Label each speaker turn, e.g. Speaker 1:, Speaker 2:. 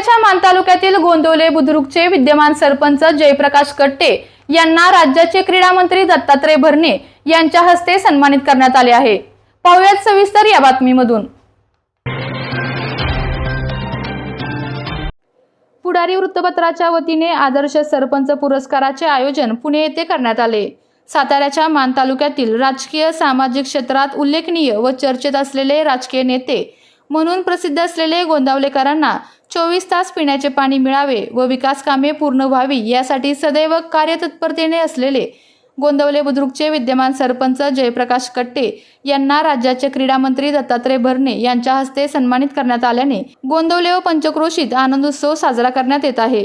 Speaker 1: साताऱ्याच्या मान तालुक्यातील गोंदवले बुद्रुकचे विद्यमान सरपंच जयप्रकाश कट्टे यांना राज्याचे क्रीडा मंत्री दत्तात्रय भरणे यांच्या हस्ते सन्मानित करण्यात आले आहे. पाहुयात सविस्तर या बातमीमधून. पुढारी वृत्तपत्राच्या वतीने आदर्श सरपंच पुरस्काराचे आयोजन पुणे येथे करण्यात आले. साताऱ्याच्या मान तालुक्यातील राजकीय सामाजिक क्षेत्रात उल्लेखनीय व चर्चेत असलेले राजकीय नेते म्हणून प्रसिद्ध असलेले गोंदावलेकरांना चोवीस तास पिण्याचे पाणी मिळावे व विकास कामे पूर्ण व्हावी यासाठी सदैव कार्यतत्परतेने असलेले गोंदवले बुद्रुकचे विद्यमान सरपंच जयप्रकाश कट्टे यांना राज्याचे क्रीडा मंत्री दत्तात्रय भरणे यांच्या हस्ते सन्मानित करण्यात आल्याने गोंदवले व पंचक्रोशीत आनंदोत्सव साजरा करण्यात येत आहे.